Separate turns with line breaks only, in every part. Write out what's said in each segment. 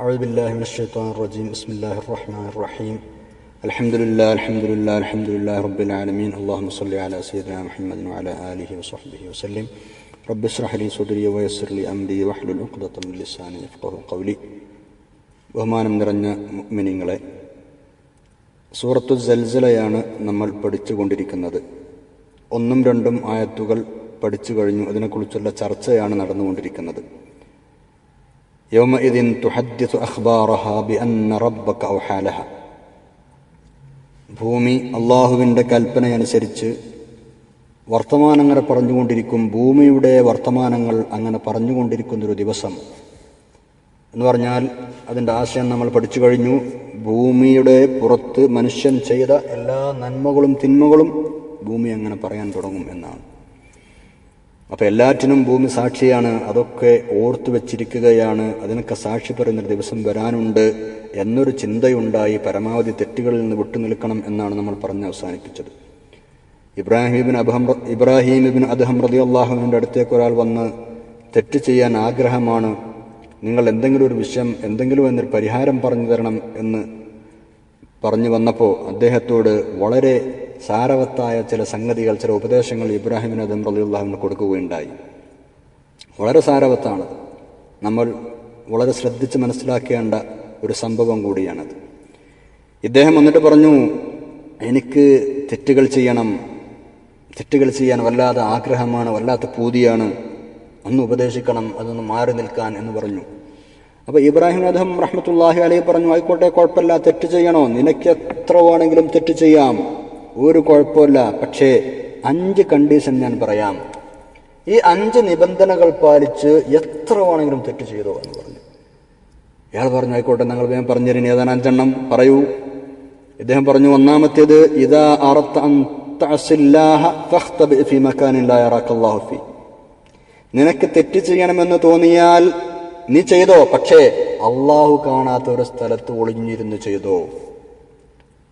أعوذ بالله من الشيطان الرجيم بسم الله الرحمن الرحيم الحمد لله الحمد لله الحمد لله رب العالمين اللهم صل على سيدنا محمد وعلى آله وصحبه وسلم رب اشرح لي صدري ويسر لي أمري واحلل عقدة من لساني يفقه قولي ബഹുമാനം നിറഞ്ഞ മുഅ്മിനീങ്ങളെ സൂറത്തു ജൽസലയാണ് നമ്മൾ പഠിച്ചുകൊണ്ടിരിക്കുന്നത് ഒന്നും രണ്ടും ആയത്തുകൾ പഠിച്ചു കഴിഞ്ഞു അതിനെക്കുറിച്ചുള്ള ചർച്ചയാണ് നടന്നുകൊണ്ടിരിക്കുന്നത് യൗമഇദിൻ തുഹദ്ദിസു അഖ്ബാറഹ ബിഅന്ന റബ്ബക ഔഹാലഹ ഭൂമി അള്ളാഹുവിന്റെ കൽപ്പനയനുസരിച്ച് വർത്തമാനങ്ങൾ പറഞ്ഞുകൊണ്ടിരിക്കും. ഭൂമിയുടെ വർത്തമാനങ്ങൾ അങ്ങനെ പറഞ്ഞുകൊണ്ടിരിക്കുന്നൊരു ദിവസം. എന്ന് പറഞ്ഞാൽ അതിന്റെ ആശയം നമ്മൾ പഠിച്ചു കഴിഞ്ഞു. ഭൂമിയുടെ പുറത്ത് മനുഷ്യൻ ചെയ്ത എല്ലാ നന്മകളും തിന്മകളും ഭൂമി അങ്ങനെ പറയാൻ തുടങ്ങും എന്നാണ്. അപ്പോൾ എല്ലാറ്റിനും ഭൂമി സാക്ഷിയാണ്. അതൊക്കെ ഓർത്തു വെച്ചിരിക്കുകയാണ്. അതിനൊക്കെ സാക്ഷി പറയുന്നൊരു ദിവസം വരാനുണ്ട് എന്നൊരു ചിന്തയുണ്ടായി പരമാവധി തെറ്റുകളിൽ നിന്ന് വിട്ടുനിൽക്കണം എന്നാണ് നമ്മൾ പറഞ്ഞ് അവസാനിപ്പിച്ചത്. ഇബ്രാഹിമിബിൻ അബഹം ഇബ്രാഹിമിബിൻ അദഹം റതി അള്ളാഹുവിന്റെ അടുത്തേക്ക് ഒരാൾ വന്ന് തെറ്റ് ചെയ്യാൻ ആഗ്രഹമാണ്. നിങ്ങൾ എന്തെങ്കിലും ഒരു വിഷയം എന്തെങ്കിലും എന്നൊരു പരിഹാരം പറഞ്ഞു തരണം എന്ന് പറഞ്ഞു വന്നപ്പോൾ അദ്ദേഹത്തോട് വളരെ സാരവത്തായ ചില സംഗതികൾ ചില ഉപദേശങ്ങൾ ഇബ്രാഹിമിന് അദം റലിയുള്ളാഹിന് കൊടുക്കുകയുണ്ടായി. വളരെ സാരവത്താണത് നമ്മൾ വളരെ ശ്രദ്ധിച്ച് മനസ്സിലാക്കേണ്ട ഒരു സംഭവം കൂടിയാണത്. ഇദ്ദേഹം വന്നിട്ട് പറഞ്ഞു എനിക്ക് തെറ്റുകൾ ചെയ്യണം. തെറ്റുകൾ ചെയ്യാൻ വല്ലാതെ ആഗ്രഹമാണ് വല്ലാത്ത പൂതിയാണ്. ഒന്ന് ഉപദേശിക്കണം അതൊന്ന് മാറി നിൽക്കാൻ എന്ന് പറഞ്ഞു. അപ്പോൾ ഇബ്രാഹിം അദ്ദേഹം റഹ്മത്തുല്ലാഹി അലൈഹി പറഞ്ഞു ആയിക്കോട്ടെ കുഴപ്പമില്ല തെറ്റ് ചെയ്യണോ? നിനക്ക് എത്ര വേണമെങ്കിലും തെറ്റ് ചെയ്യാം. ഒരു കുഴപ്പമില്ല. പക്ഷേ അഞ്ച് കണ്ടീഷൻ ഞാൻ പറയാം. ഈ അഞ്ച് നിബന്ധനകൾ പാലിച്ച് എത്ര വേണമെങ്കിലും തെറ്റ് ചെയ്തോ എന്ന് പറഞ്ഞു. ഇയാൾ പറഞ്ഞു ആയിക്കോട്ടെ നിങ്ങൾ വേഗം പറഞ്ഞുതരും. ഏതാണ് അഞ്ചെണ്ണം പറയൂ. ഇദ്ദേഹം പറഞ്ഞു ഒന്നാമത്തേത് ഇതാ ഫീ നിനക്ക് തെറ്റ് ചെയ്യണമെന്ന് തോന്നിയാൽ നീ ചെയ്തോ? പക്ഷേ അള്ളാഹു കാണാത്ത ഒരു സ്ഥലത്ത് ഒളിഞ്ഞിരുന്ന് ചെയ്തോ?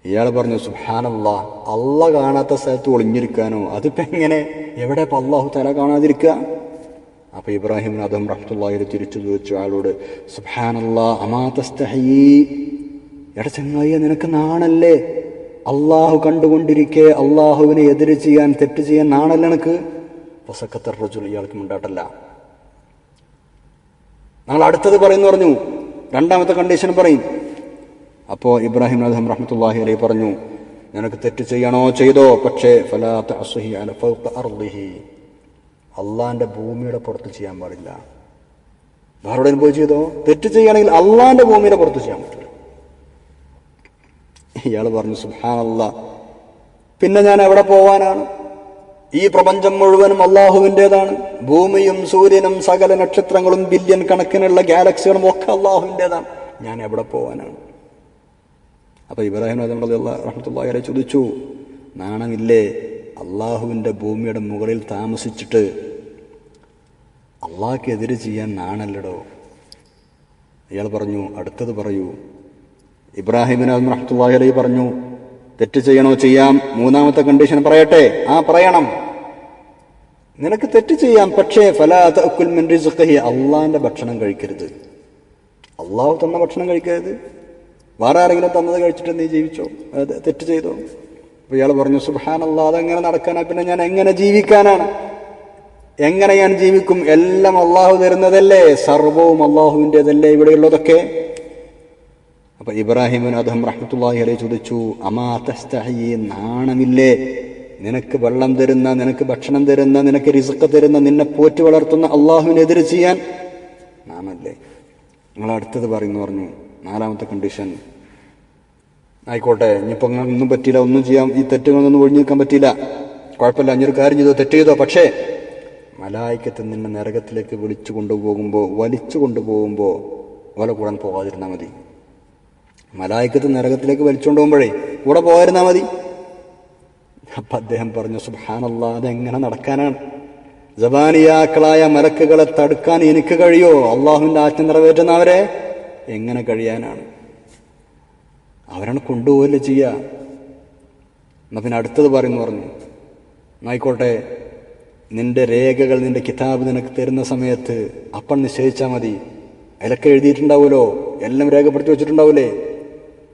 ഇയാൾ പറഞ്ഞു സുഹാനല്ലാ അള്ള കാണാത്ത സ്ഥലത്ത് ഒളിഞ്ഞിരിക്കാനോ? അതിപ്പോ എങ്ങനെ? എവിടെ ഇപ്പൊ അള്ളാഹു തല കാണാതിരിക്കുക അപ്പൊ ഇബ്രാഹിം അദം റഹ്മുള്ളാഹിർ തിരിച്ചു ചോദിച്ചു ആളോട് സുഹാനല്ലാ അമാതസ്തഹീ എടാ ചങ്ങായി നിനക്ക് നാണല്ലേ? അള്ളാഹു കണ്ടുകൊണ്ടിരിക്കെ അള്ളാഹുവിനെ എതിര് ചെയ്യാൻ തെറ്റ് ചെയ്യാൻ നാണല്ലേ നിനക്ക്? പൊസക്കത്തർ റജുൽ ഇയാൾക്ക് മുണ്ടാട്ടല്ല. ഞങ്ങൾ അടുത്തത് പറയുന്നു പറഞ്ഞു രണ്ടാമത്തെ കണ്ടീഷൻ പറയും അപ്പോൾ ഇബ്രാഹിം അദം റഹ്മത്തുല്ലാഹി അലൈ പറഞ്ഞു നിനക്ക് തെറ്റ് ചെയ്യണോ? ചെയ്തോ. പക്ഷേ ഫലാത്ത അസുഹി അല അള്ളാന്റെ ഭൂമിയുടെ പുറത്ത് ചെയ്യാൻ പാടില്ല. വേറെ പോയി ചെയ്തോ? തെറ്റ് ചെയ്യുകയാണെങ്കിൽ അള്ളാന്റെ ഭൂമിയുടെ പുറത്ത് ചെയ്യാൻ പറ്റില്ല ഇയാൾ പറഞ്ഞു സുഹാനല്ല പിന്നെ ഞാൻ എവിടെ പോവാനാണ്? ഈ പ്രപഞ്ചം മുഴുവനും അള്ളാഹുവിന്റെതാണ്. ഭൂമിയും സൂര്യനും സകല നക്ഷത്രങ്ങളും ബില്യൺ കണക്കിനുള്ള ഗാലക്സികളും ഒക്കെ അള്ളാഹുവിന്റെതാണ്. ഞാൻ എവിടെ പോവാനാണ്? അപ്പൊ ഇബ്രാഹിം റഹ്മത്തുള്ളാഹിരെ ചോദിച്ചു നാണമില്ലേ? അള്ളാഹുവിന്റെ ഭൂമിയുടെ മുകളിൽ താമസിച്ചിട്ട് അള്ളാഹ്ക്കെതിരെ ചെയ്യാൻ നാണല്ലടോ? അയാൾ പറഞ്ഞു അടുത്തത് പറയൂ. ഇബ്രാഹിമിന് റഹ്മത്തുള്ളാഹി പറഞ്ഞു തെറ്റ് ചെയ്യണോ ചെയ്യാം? മൂന്നാമത്തെ കണ്ടീഷൻ പറയട്ടെ? ആ പറയണം. നിനക്ക് തെറ്റ് ചെയ്യാം പക്ഷേ ഫലാഹി അള്ളാഹിന്റെ ഭക്ഷണം കഴിക്കരുത്. അള്ളാഹു തന്ന ഭക്ഷണം കഴിക്കരുത്. വേറെ ആരെങ്കിലും തന്നത് കഴിച്ചിട്ട് നീ ജീവിച്ചോ? തെറ്റ് ചെയ്തോ? അപ്പോൾ ഇയാൾ പറഞ്ഞു സുഹാനല്ല അതെങ്ങനെ നടക്കാനാ? പിന്നെ ഞാൻ എങ്ങനെ ജീവിക്കാനാണ്? എങ്ങനെ ഞാൻ ജീവിക്കും? എല്ലാം അള്ളാഹു തരുന്നതല്ലേ? സർവവും അള്ളാഹുവിന്റെതല്ലേ ഇവിടെയുള്ളതൊക്കെ? അപ്പൊ ഇബ്രാഹിമിന് അദ്ദേഹം റഹ്മത്തുള്ളാഹി അലൈഹി ചോദിച്ചു അമാ നാണമില്ലേ? നിനക്ക് വെള്ളം തരുന്ന നിനക്ക് ഭക്ഷണം തരുന്ന നിനക്ക് റിസക്ക് തരുന്ന നിന്നെ പോറ്റി വളർത്തുന്ന അള്ളാഹുവിനെതിരെ ചെയ്യാൻ നാമല്ലേ? നിങ്ങൾ അടുത്തത് പറയുന്നു പറഞ്ഞു. നാലാമത്തെ കണ്ടീഷൻ ആയിക്കോട്ടെ ഇനിയിപ്പോൾ ഒന്നും പറ്റിയില്ല ഒന്നും ചെയ്യാൻ ഈ തെറ്റുകളൊന്നും ഒഴിഞ്ഞു നിൽക്കാൻ പറ്റിയില്ല. കുഴപ്പമില്ല അഞ്ഞൊരു കാര്യം ചെയ്തോ തെറ്റ് ചെയ്തോ പക്ഷേ മലായിക്കത്ത് നിന്നെ നരകത്തിലേക്ക് വിളിച്ചു കൊണ്ടുപോകുമ്പോൾ വലിച്ചു കൊണ്ടുപോകുമ്പോൾ ഓല കൂടാൻ പോകാതിരുന്നാൽ മതി. മലായിക്കത്ത് നരകത്തിലേക്ക് വലിച്ചുകൊണ്ട് പോകുമ്പോഴേ കൂടെ പോകാതിരുന്നാൽ മതി. അപ്പം അദ്ദേഹം പറഞ്ഞു സുഹാനുള്ള അതെങ്ങനെ നടക്കാനാണ്? ജബാനിയാക്കളായ മലക്കുകളെ തടുക്കാൻ എനിക്ക് കഴിയോ? അള്ളാഹുവിന്റെ ആജ്ഞ നിറവേറ്റുന്നവരെ എങ്ങനെ കഴിയാനാണ്? അവരാണ് കൊണ്ടുപോകല്ലേ ചെയ്യുക എന്നാ പിന്നെ അടുത്തത് പറയുന്നു പറഞ്ഞു. ആയിക്കോട്ടെ നിന്റെ രേഖകൾ നിന്റെ കിതാബ് നിനക്ക് തരുന്ന സമയത്ത് അപ്പം നിശ്ചയിച്ചാൽ മതി. അതിലൊക്കെ എഴുതിയിട്ടുണ്ടാവുമല്ലോ? എല്ലാം രേഖപ്പെടുത്തി വെച്ചിട്ടുണ്ടാവൂലേ?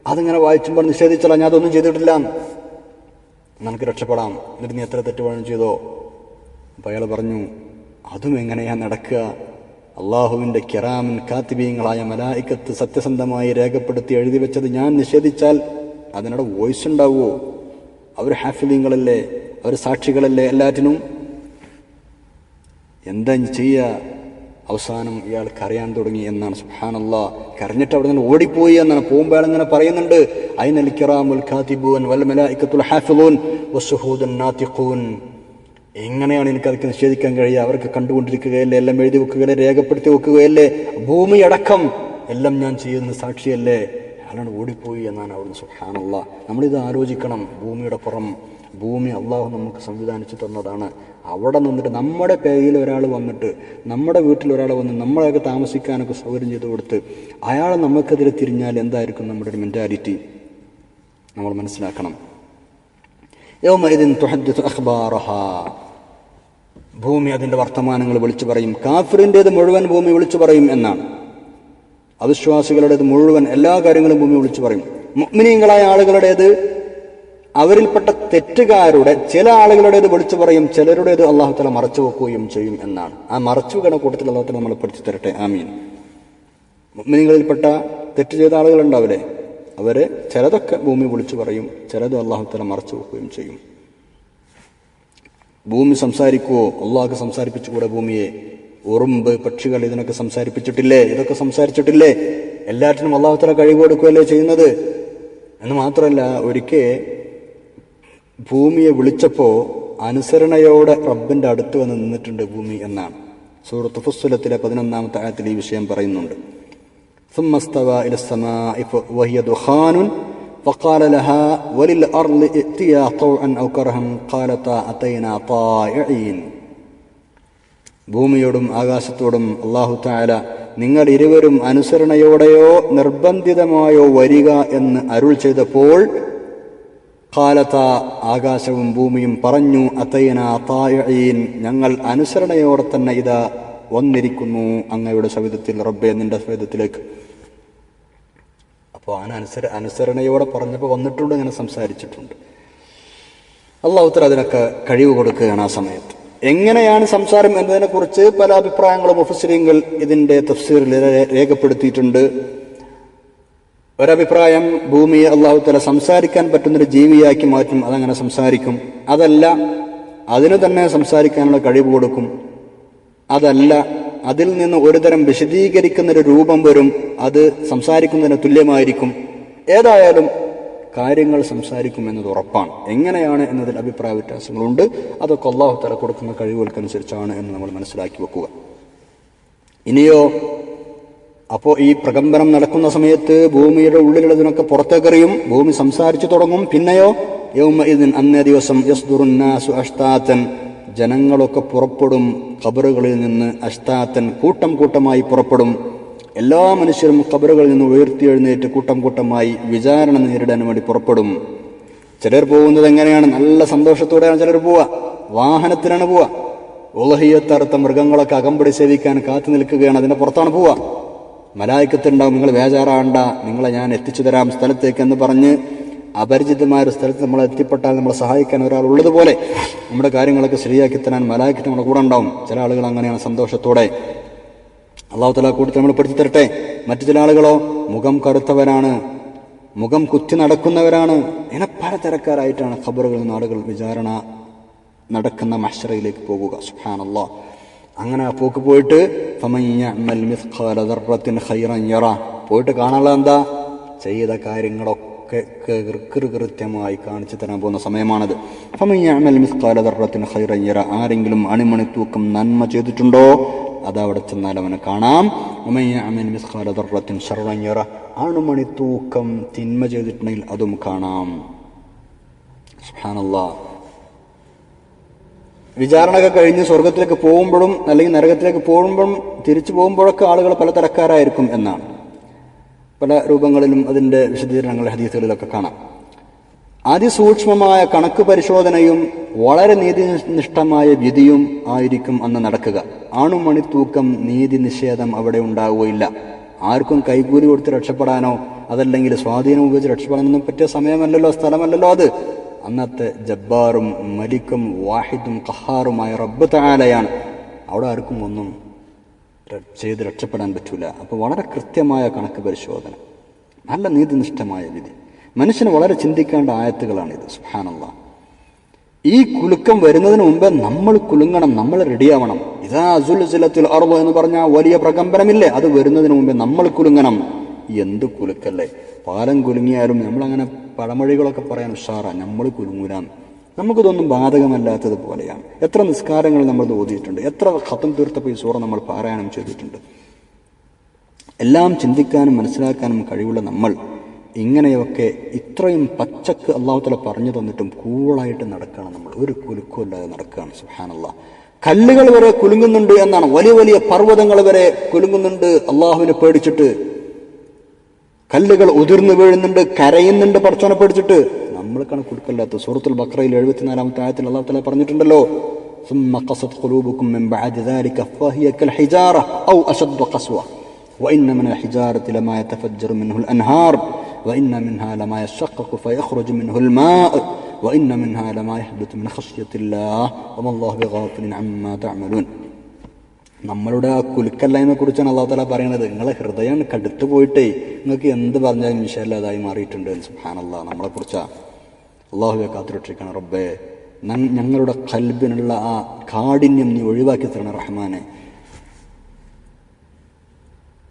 അതിങ്ങനെ വായിച്ചുമ്പോൾ നിഷേധിച്ചാൽ ഞാൻ അതൊന്നും ചെയ്തിട്ടില്ല. നിനക്ക് രക്ഷപ്പെടാം. എന്നിട്ട് നീ എത്ര തെറ്റുപാടും ചെയ്തോ? അപ്പം അയാൾ പറഞ്ഞു അതും എങ്ങനെയാ നടക്കുക? അള്ളാഹുവിന്റെ കിറാമൻ കാത്തിബീങ്ങളായ മലായിക്കത്ത് സത്യസന്ധമായി രേഖപ്പെടുത്തി എഴുതി വെച്ചത് ഞാൻ നിഷേധിച്ചാൽ അതിനവിടെ വോയിസ് ഉണ്ടാവുമോ അവർ ഹാഫിലിങ്ങളല്ലേ അവർ സാക്ഷികളല്ലേ എല്ലാറ്റിനും? എന്താ ചെയ്യുക അവസാനം ഇയാൾ കരയാൻ തുടങ്ങി എന്നാണ്. സുഹാനല്ല കരഞ്ഞിട്ട് അവിടെ നിന്ന് ഓടിപ്പോയി എന്നാണ്. പോകുമ്പോൾ അയാൾ ഇങ്ങനെ പറയുന്നുണ്ട് അയിനൽ കിറാമുൽ ഖാതിബൂൻ വൽ മലായിക്കത്തുൽ ഹാഫിലൂൻ വസുഹൂദൻ നാത്തിഖൂൻ. എങ്ങനെയാണ് എനിക്ക് അതൊക്കെ നിഷേധിക്കാൻ കഴിയുക? അവർക്ക് കണ്ടുകൊണ്ടിരിക്കുകയല്ലേ? എല്ലാം എഴുതി വെക്കുകയല്ലേ? രേഖപ്പെടുത്തി വെക്കുകയല്ലേ? ഭൂമി അടക്കം എല്ലാം ഞാൻ ചെയ്യുന്ന സാക്ഷിയല്ലേ? അയാളാണ് ഓടിപ്പോയി എന്നാണ് അവിടുന്ന് സുഖാനുള്ള നമ്മളിത് ആലോചിക്കണം. ഭൂമിയുടെ പുറം. ഭൂമി അള്ളാഹു നമുക്ക് സംവിധാനിച്ചു തന്നതാണ്. അവിടെ നിന്നിട്ട് നമ്മുടെ പേരിൽ ഒരാൾ വന്നിട്ട് നമ്മുടെ വീട്ടിൽ ഒരാൾ വന്ന് നമ്മളെയൊക്കെ താമസിക്കാനൊക്കെ സൗകര്യം ചെയ്ത് കൊടുത്ത് അയാൾ നമുക്കെതിരെ തിരിഞ്ഞാൽ എന്തായിരിക്കും നമ്മുടെ ഒരു മെന്റാലിറ്റി നമ്മൾ മനസ്സിലാക്കണം. യോ മൈദിൻ തുഹദ് അഖ്ബാറഹ. ഭൂമി അതിന്റെ വർത്തമാനങ്ങൾ വിളിച്ചു പറയും. കാഫിറിന്റേത് മുഴുവൻ ഭൂമി വിളിച്ചു പറയും എന്നാണ്. അവിശ്വാസികളുടേത് മുഴുവൻ എല്ലാ കാര്യങ്ങളും ഭൂമി വിളിച്ചു പറയും. മുഗ്മിനീങ്ങളായ ആളുകളുടേത് അവരിൽപ്പെട്ട തെറ്റുകാരുടെ ചില ആളുകളുടേത് വിളിച്ചു പറയും ചിലരുടേത് അള്ളാഹുത്തല മറച്ചു വെക്കുകയും ചെയ്യും എന്നാണ്. ആ മറച്ചു വെക്കണ കൂട്ടത്തിൽ അള്ളാഹുത്തല നമ്മൾ പഠിച്ചു തരട്ടെ. ആമീൻ. മുഗ്മിനീങ്ങളിൽപ്പെട്ട തെറ്റ് ചെയ്ത ആളുകളുണ്ടാവില്ലേ? അവർ ചിലതൊക്കെ ഭൂമി വിളിച്ചു പറയും ചിലത് അള്ളാഹുത്തല മറച്ചു വെക്കുകയും ചെയ്യും. ഭൂമി സംസാരിക്കുവോ? അള്ളാഹ് സംസാരിപ്പിച്ചുകൂടെ ഭൂമിയെ? ഉറുമ്പ് പക്ഷികൾ ഇതിനൊക്കെ സംസാരിപ്പിച്ചിട്ടില്ലേ? ഇതൊക്കെ സംസാരിച്ചിട്ടില്ലേ? എല്ലാറ്റിനും അള്ളാഹുത്തല കഴിവ് കൊടുക്കുകയല്ലേ ചെയ്യുന്നത്? എന്ന് മാത്രമല്ല ഒരിക്കെ ഭൂമിയെ വിളിച്ചപ്പോൾ അനുസരണയോടെ റബ്ബിന്റെ അടുത്ത് വന്ന് നിന്നിട്ടുണ്ട് ഭൂമി എന്നാണ്. സൂറത്ത് ഫുസ്വലത്തിലെ പതിനൊന്നാമത്തെ ആഴത്തിൽ ഈ വിഷയം പറയുന്നുണ്ട്. സുമസ്തവ ഇലസ്തമാ ഇഫ് വഹിയ ദുഹാനുൻ وهي دخان فقال لها وللأرض ائتيا طوعا أو كرها قالتا أتينا طائعين ഭൂമിയോടും ആകാശത്തോടും അള്ളാഹു താല നിങ്ങൾ ഇരുവരും അനുസരണയോടെയോ നിർബന്ധിതമായോ വരിക എന്ന് അരുൾ ചെയ്തപ്പോൾ കാലത്ത ആകാശവും ഭൂമിയും പറഞ്ഞു അത്തയ്യന തായീൻ ഞങ്ങൾ അനുസരണയോടെ തന്നെ ഇതാ വന്നിരിക്കുന്നു അങ്ങയുടെ സവിധത്തിൽ റബ്ബെ നിന്റെ സവിധത്തിലേക്ക് അപ്പോൾ ആന അനുസര അനുസരണയോടെ പറഞ്ഞപ്പോൾ വന്നിട്ടുണ്ട് ഇങ്ങനെ സംസാരിച്ചിട്ടുണ്ട്. അള്ളാഹുത്തർ അതിനൊക്കെ കഴിവ് കൊടുക്കുകയാണ് ആ സമയത്ത്. എങ്ങനെയാണ് സംസാരം എന്നതിനെക്കുറിച്ച് പല അഭിപ്രായങ്ങളും മുഫസിരിങ്ങൾ ഇതിന്റെ തഫ്സീറിൽ രേഖപ്പെടുത്തിയിട്ടുണ്ട്. ഒരഭിപ്രായം ഭൂമിയെ അള്ളാഹു തല സംസാരിക്കാൻ പറ്റുന്നൊരു ജീവിയാക്കി മാറ്റും അതങ്ങനെ സംസാരിക്കും. അതല്ല അതിന് തന്നെ സംസാരിക്കാനുള്ള കഴിവ് കൊടുക്കും. അതല്ല അതിൽ നിന്ന് ഒരുതരം വിശദീകരിക്കുന്നൊരു രൂപം വരും. അത് സംസാരിക്കുന്നതിന് തുല്യമായിരിക്കും. ഏതായാലും കാര്യങ്ങൾ സംസാരിക്കും എന്നത് ഉറപ്പാണ്. എങ്ങനെയാണ് എന്നതിൽ അഭിപ്രായ വ്യത്യാസങ്ങളുണ്ട്. അതൊക്കെ അള്ളാഹു തല കൊടുക്കുന്ന കഴിവുകൾക്കനുസരിച്ചാണ് എന്ന് നമ്മൾ മനസ്സിലാക്കി വെക്കുക. ഇനിയോ അപ്പോൾ ഈ പ്രകമ്പനം നടക്കുന്ന സമയത്ത് ഭൂമിയുടെ ഉള്ളിലുള്ളതിനൊക്കെ പുറത്തേക്കെറിയും ഭൂമി സംസാരിച്ചു തുടങ്ങും. പിന്നെയോ യൗമ ഇതിൻ അന്നേ ദിവസം യസ്ദുറുന്നാസു അഷ്താത്തൻ ജനങ്ങളൊക്കെ പുറപ്പെടും ഖബറുകളിൽ നിന്ന് അഷ്താത്തൻ കൂട്ടം കൂട്ടമായി പുറപ്പെടും. എല്ലാ മനുഷ്യരും ഖബറുകളിൽ നിന്ന് ഉയർത്തി എഴുന്നേറ്റ് കൂട്ടം കൂട്ടമായി വിചാരണ നേരിടാൻ വേണ്ടി പുറപ്പെടും. ചിലർ പോകുന്നത് എങ്ങനെയാണ്? നല്ല സന്തോഷത്തോടെയാണ് ചിലർ പോവുക. വാഹനത്തിലാണ് പോവുക. ഉലഹിയത്തറുത്ത മൃഗങ്ങളൊക്കെ അകമ്പടി സേവിക്കാൻ കാത്തു നിൽക്കുകയാണ്. അതിന്റെ പുറത്താണ് പോവുക. മലായിക്കത്തുണ്ടാവും നിങ്ങൾ വേജാറാണ്ട നിങ്ങളെ ഞാൻ എത്തിച്ചു തരാം സ്ഥലത്തേക്ക് എന്ന് പറഞ്ഞ് അപരിചിതമായ ഒരു സ്ഥലത്ത് നമ്മൾ എത്തിപ്പെട്ടാൽ നമ്മളെ സഹായിക്കാൻ ഒരാൾ ഉള്ളതുപോലെ നമ്മുടെ കാര്യങ്ങളൊക്കെ ശരിയാക്കി തരാൻ മലായിക്കത്ത് നമ്മുടെ കൂടെ ഉണ്ടാവും. ചില ആളുകൾ അങ്ങനെയാണ് സന്തോഷത്തോടെ. അള്ളാഹു തല കൂടുതൽ നമ്മൾ പഠിച്ചു തരട്ടെ. മറ്റു ചില ആളുകളോ മുഖം കറുത്തവരാണ് മുഖം കുത്തി നടക്കുന്നവരാണ്. ഇങ്ങനെ പലതരക്കാരായിട്ടാണ് ഖബറുകളിൽ നിന്ന് വിചാരണ നടക്കുന്ന മഷറയിലേക്ക് പോകുക. സുഹാനല്ലാ അങ്ങനെ ആ പോക്ക് പോയിട്ട് പോയിട്ട് കാണാനുള്ള എന്താ? ചെയ്ത കാര്യങ്ങളൊക്കെ കൃത്യമായി കാണിച്ചു തരാൻ പോകുന്ന സമയമാണത്. ആരെങ്കിലും അണിമണി തൂക്കം നന്മ ചെയ്തിട്ടുണ്ടോ? അത് അവിടെ ചെന്നാൽ അവനെ കാണാം. അണുമണി തൂക്കം തിന്മ ചെയ്തിട്ടുണ്ടെങ്കിൽ അതും കാണാം. വിചാരണയൊക്കെ കഴിഞ്ഞ് സ്വർഗത്തിലേക്ക് പോകുമ്പോഴും അല്ലെങ്കിൽ നരകത്തിലേക്ക് പോകുമ്പോഴും തിരിച്ചു പോകുമ്പോഴൊക്കെ ആളുകൾ പലതരക്കാരായിരിക്കും എന്നാണ്. പല രൂപങ്ങളിലും അതിന്റെ വിശദീകരണങ്ങൾ ഹദീസുകളിലൊക്കെ കാണാം. അതിസൂക്ഷ്മമായ കണക്ക് പരിശോധനയും വളരെ നീതിനിഷ്ഠമായ വിധിയും ആയിരിക്കും അന്ന് നടക്കുക. ആണുമണിത്തൂക്കം നീതി നിഷേധം അവിടെ ഉണ്ടാവുകയില്ല. ആർക്കും കൈകൂലി കൊടുത്ത് രക്ഷപ്പെടാനോ അതല്ലെങ്കിൽ സ്വാധീനം ഉപയോഗിച്ച് രക്ഷപ്പെടാനൊന്നും പറ്റിയ സമയമല്ലല്ലോ സ്ഥലമല്ലല്ലോ അത്. അന്നത്തെ ജബ്ബാറും മലിക്കും വാഹിദും കഹാറുമായ റബ്ബ് താലയാണ് അവിടെ ആർക്കും ഒന്നും ചെയ്ത് രക്ഷപ്പെടാൻ പറ്റൂല. അപ്പോൾ വളരെ കൃത്യമായ കണക്ക് പരിശോധന. നല്ല നീതിനിഷ്ഠമായ വിധി. മനുഷ്യന് വളരെ ചിന്തിക്കേണ്ട ആയത്തുകളാണിത്. സുഹാനല്ല ഈ കുലുക്കം വരുന്നതിന് മുമ്പേ നമ്മൾ കുലുങ്ങണം നമ്മൾ റെഡിയാവണം. ഇതാ അസുൽസിലത്തിൽ അറുപ എന്ന് പറഞ്ഞാൽ വലിയ പ്രകമ്പനമില്ലേ? അത് വരുന്നതിന് മുമ്പേ നമ്മൾ കുലുങ്ങണം. എന്ത് കുലുക്കല്ലേ? പാലം കുലുങ്ങിയാലും നമ്മളങ്ങനെ പഴമൊഴികളൊക്കെ പറയാൻ ഉഷാറാണ് നമ്മൾ കുലുങ്ങൂരാന്ന് നമുക്കിതൊന്നും ബാധകമല്ലാത്തതുപോലെയാണ്. എത്ര നിസ്കാരങ്ങൾ നമ്മൾ ഓതിയിട്ടുണ്ട് എത്ര ഖത്തം തീർത്തപ്പോൾ ഈ സൂറ നമ്മൾ പാരായണം ചെയ്തിട്ടുണ്ട്. എല്ലാം ചിന്തിക്കാനും മനസ്സിലാക്കാനും കഴിവുള്ള നമ്മൾ ഇങ്ങനെയൊക്കെ ഇത്രയും പച്ചക്ക് അള്ളാഹുത്തല പറഞ്ഞു തന്നിട്ടും കൂളായിട്ട് നടക്കുകയാണ് നമ്മൾ. ഒരു കുലുക്കുമില്ലാതെ നടക്കുകയാണ് സുഹാനല്ല കല്ലുകൾ വരെ കുലുങ്ങുന്നുണ്ട് എന്നാണ്. വലിയ വലിയ പർവതങ്ങൾ വരെ കുലുങ്ങുന്നുണ്ട് അള്ളാഹുവിനെ പേടിച്ചിട്ട്. കല്ലുകൾ ഉതിർന്നു വീഴുന്നുണ്ട് കരയുന്നുണ്ട് പടച്ചോനെ പേടിച്ചിട്ട്. നമ്മൾക്കാണ് കുടുക്കല്ലാത്ത സൂറത്തുൽ ബക്രയിൽ എഴുപത്തിനാലാമത്തെ ആയത്തിൽ അള്ളാഹു തല പറഞ്ഞിട്ടുണ്ടല്ലോ ثم قست قلوبكم من بعد ذلك فهي كالحجارة أو أشد قسوة وإن من الحجارة لما يتفجر منه الأنهار وإن منها لما يشقق فيخرج منه الماء وإن منها لما يحدث من خشية الله وما الله بغافل عما تعملون നമ്മളുടെ ആ കുലുക്കല്ലായ്മയെ കുറിച്ചാണ് അള്ളാഹു താല പറയുന്നത് നിങ്ങളെ ഹൃദയം കടുത്തു പോയിട്ടേ നിങ്ങൾക്ക് എന്ത് പറഞ്ഞാലും വിഷയമില്ലാതായി മാറിയിട്ടുണ്ട് സുഹാനല്ലാ നമ്മളെ കുറിച്ചാ അള്ളാഹുവെ കാത്തുരക്ഷിക്കണം റബ്ബേ. ഞങ്ങളുടെ കൽബിനുള്ള ആ കാഠിന്യം നീ ഒഴിവാക്കി തരണം റഹ്മാനെ.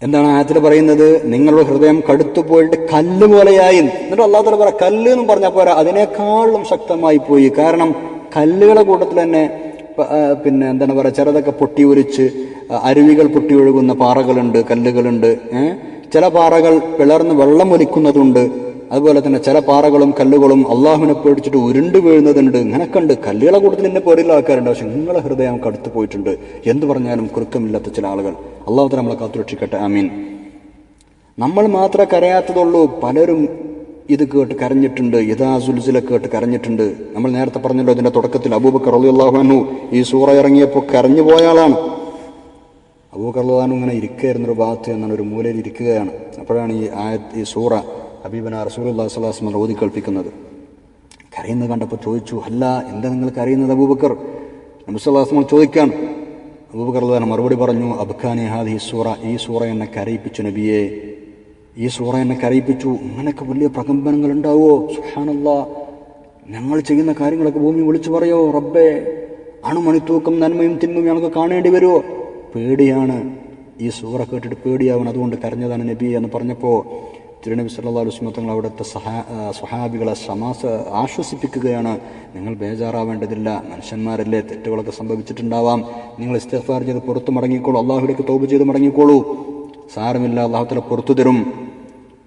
എന്താണ് ആയത്തിൽ പറയുന്നത്? നിങ്ങളുടെ ഹൃദയം കടുത്തു പോയിട്ട് കല്ല് പോലെയായി. എന്നിട്ട് അള്ളാഹു പറ കല്ല് എന്ന് പറഞ്ഞാൽ പോരാ. അതിനേക്കാളും ശക്തമായി പോയി. കാരണം കല്ലുകളെ കൂട്ടത്തിൽ തന്നെ പിന്നെ എന്താണ് പറയുക ചിലതൊക്കെ പൊട്ടി ഒലിച്ച് അരുവികൾ പൊട്ടി ഒഴുകുന്ന പാറകളുണ്ട് കല്ലുകളുണ്ട് ചില പാറകൾ പിളർന്ന് വെള്ളം ഒലിക്കുന്നതുണ്ട്. അതുപോലെ തന്നെ ചില പാറകളും കല്ലുകളും അള്ളാഹുവിനെ പേടിച്ചിട്ട് ഉരുണ്ട് വീഴുന്നതുണ്ട്. ഇങ്ങനെ കണ്ട് കല്ലുകളെ കൂട്ടത്തിൽ എന്നെ പേടിയുള്ള ആൾക്കാരുണ്ട്. പക്ഷെ നിങ്ങളെ ഹൃദയം കടുത്തു പോയിട്ടുണ്ട്. എന്ത് പറഞ്ഞാലും കുറുക്കമില്ലാത്ത ചില ആളുകൾ. അള്ളാഹു നമ്മളെ കാത്തുരക്ഷിക്കട്ടെ ആമീൻ. നമ്മൾ മാത്രമേ കരയാത്തതുള്ളൂ. പലരും ഇത് കേട്ട് കരഞ്ഞിട്ടുണ്ട്. യഥാ സുൽസില കേട്ട് കരഞ്ഞിട്ടുണ്ട്. നമ്മൾ നേരത്തെ പറഞ്ഞല്ലോ ഇതിന്റെ തുടക്കത്തിൽ അബൂബക്കർ അൻഹു ഈ സൂറ ഇറങ്ങിയപ്പോൾ കരഞ്ഞു പോയ ആളാണ്. അബൂബക്കർ അൻഹു ഇങ്ങനെ ഇരിക്കുകയായിരുന്നു ഒരു ഭാഗത്ത് എന്നാണ് ഒരു മൂലയിൽ ഇരിക്കുകയാണ്. അപ്പോഴാണ് ഈ ആയ ഈ സൂറ ഹബീബന അലൈഹി വസല്ലം ഓതി കേൾപ്പിക്കുന്നത്. കരയുന്നത് കണ്ടപ്പോൾ ചോദിച്ചു അല്ല എന്താ നിങ്ങൾ അറിയുന്നത് അബൂബക്കർ? നബിസ്വല്ലാസ്മൾ ചോദിക്കാൻ. അബൂബക്കർ അൻഹു മറുപടി പറഞ്ഞു അബ്ഖാനി ഹാദി സൂറ ഈ സൂറ എന്നെ കരയിപ്പിച്ചു നബിയെ. ഈ സൂറ എന്നെ കരയിപ്പിച്ചു. ഇങ്ങനെയൊക്കെ വലിയ പ്രകമ്പനങ്ങൾ ഉണ്ടാവോ? സുഹാനല്ല ഞങ്ങൾ ചെയ്യുന്ന കാര്യങ്ങളൊക്കെ ഭൂമി വിളിച്ചു പറയോ? റബ്ബേ അണുമണിത്തൂക്കം നന്മയും തിന്മയും ഞങ്ങൾക്ക് കാണേണ്ടി വരുമോ പേടിയാണ്. ഈ സൂറ കേട്ടിട്ട് പേടിയാവണം. അതുകൊണ്ട് കരഞ്ഞതാണ് നബി എന്ന് പറഞ്ഞപ്പോൾ തിരുനബി സല്ലാ അലുസ്മ തങ്ങൾ അവിടുത്തെ സഹാ സ്വഹാബികളെ സമാസ ആശ്വസിപ്പിക്കുകയാണ്. നിങ്ങൾ ബേജാറാവേണ്ടതില്ല. മനുഷ്യന്മാരല്ലേ തെറ്റുകളൊക്കെ സംഭവിച്ചിട്ടുണ്ടാവാം. നിങ്ങൾ ഇസ്തിഗ്ഫാർ ചെയ്ത് പുറത്തു മടങ്ങിക്കോളൂ. അള്ളാഹുലേക്ക് തോപ് ചെയ്ത് മടങ്ങിക്കോളൂ. സാരമില്ല. അള്ളാഹുത്തല പുറത്തു തരും.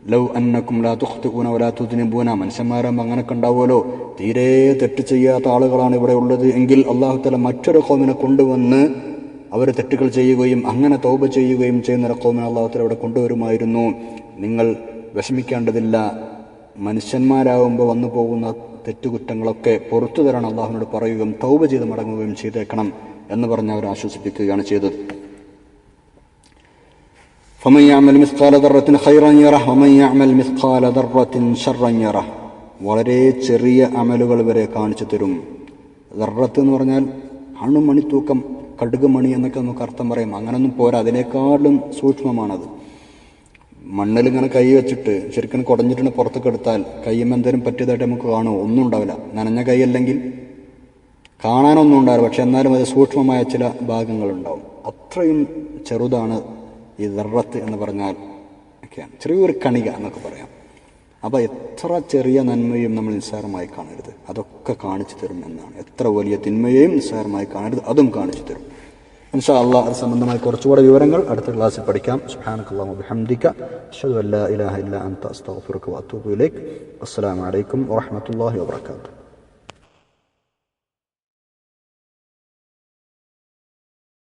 ലൗ അന്നക്കും ലാ തുഖ്തിഊന വലാ തുദ്നിബൂന. മനുഷ്യന്മാരാകുമ്പോൾ അങ്ങനെയൊക്കെ ഉണ്ടാവുമല്ലോ. തീരെ തെറ്റ് ചെയ്യാത്ത ആളുകളാണ് ഇവിടെ ഉള്ളത് എങ്കിൽ അള്ളാഹുത്തല മറ്റൊരു കോമിനെ കൊണ്ടുവന്ന് അവർ തെറ്റുകൾ ചെയ്യുകയും അങ്ങനെ തോപ ചെയ്യുകയും ചെയ്യുന്ന ഒരു കോമിനെ അള്ളാഹുത്തല ഇവിടെ കൊണ്ടുവരുമായിരുന്നു. നിങ്ങൾ വിഷമിക്കേണ്ടതില്ല മനുഷ്യന്മാരാകുമ്പോൾ വന്നു പോകുന്ന തെറ്റുകുറ്റങ്ങളൊക്കെ പുറത്തു തരണം അള്ളാഹുവിനോട് പറയുകയും തൗബ ചെയ്ത് മടങ്ങുകയും ചെയ്തേക്കണം എന്ന് പറഞ്ഞ് അവർ ആശ്വസിപ്പിക്കുകയാണ് ചെയ്തത് فمن يعمل مثقال ذرة خيرا يره ومن يعمل مثقال ذرة شرا يره വളരെ ചെറിയ അമലുകൾ വരെ കാണിച്ചു തരും ദർറത്ത് എന്ന് പറഞ്ഞാൽ അണുമണി തൂക്കം കടുക് മണി എന്നൊക്കെ നമുക്ക് അർത്ഥം പറയാം അങ്ങനൊന്നും പോരാ അതിനേക്കാളും സൂക്ഷ്മമാണത് മണ്ണിൽ ഇങ്ങനെ കൈ വെച്ചിട്ട് ശരിക്കും കുടഞ്ഞിട്ട് പുറത്തേക്ക് എടുത്താൽ കയ്യും എന്തെങ്കിലും പറ്റിയതായിട്ട് നമുക്ക് കാണുമോ? ഒന്നും ഉണ്ടാവില്ല. നനഞ്ഞ കൈയല്ലെങ്കിൽ കാണാനൊന്നും ഉണ്ടാവില്ല. പക്ഷെ എന്നാലും അത് സൂക്ഷ്മമായ ചില ഭാഗങ്ങളുണ്ടാവും. അത്രയും ചെറുതാണ് ഈ ദർറത്ത് എന്ന് പറഞ്ഞാൽ ഒക്കെയാണ്. ചെറിയൊരു കണിക എന്നൊക്കെ പറയാം. അപ്പോൾ എത്ര ചെറിയ നന്മയും നമ്മൾ നിസ്സാരമായി കാണരുത്. അതൊക്കെ കാണിച്ചു തരും എന്നാണ്. എത്ര വലിയ തിന്മയെയും നിസ്സാരമായി കാണരുത്. അതും കാണിച്ചു തരും. ഇൻഷാ അള്ളാഹ് അത് സംബന്ധമായി കുറച്ചുകൂടെ വിവരങ്ങൾ അടുത്ത ക്ലാസ്സിൽ പഠിക്കാം സുബ്ഹാനക്കല്ലാഹു വബിഹംദിക അഷ്ഹദു അൻ ലാ ഇലാഹ ഇല്ല അൻത അസ്തഗ്ഫിറുക വഅതൂബു ഇലൈക് അസ്സലാമു അലൈക്കും വറഹ്മത്തുള്ളാഹി വബറകാതുഹു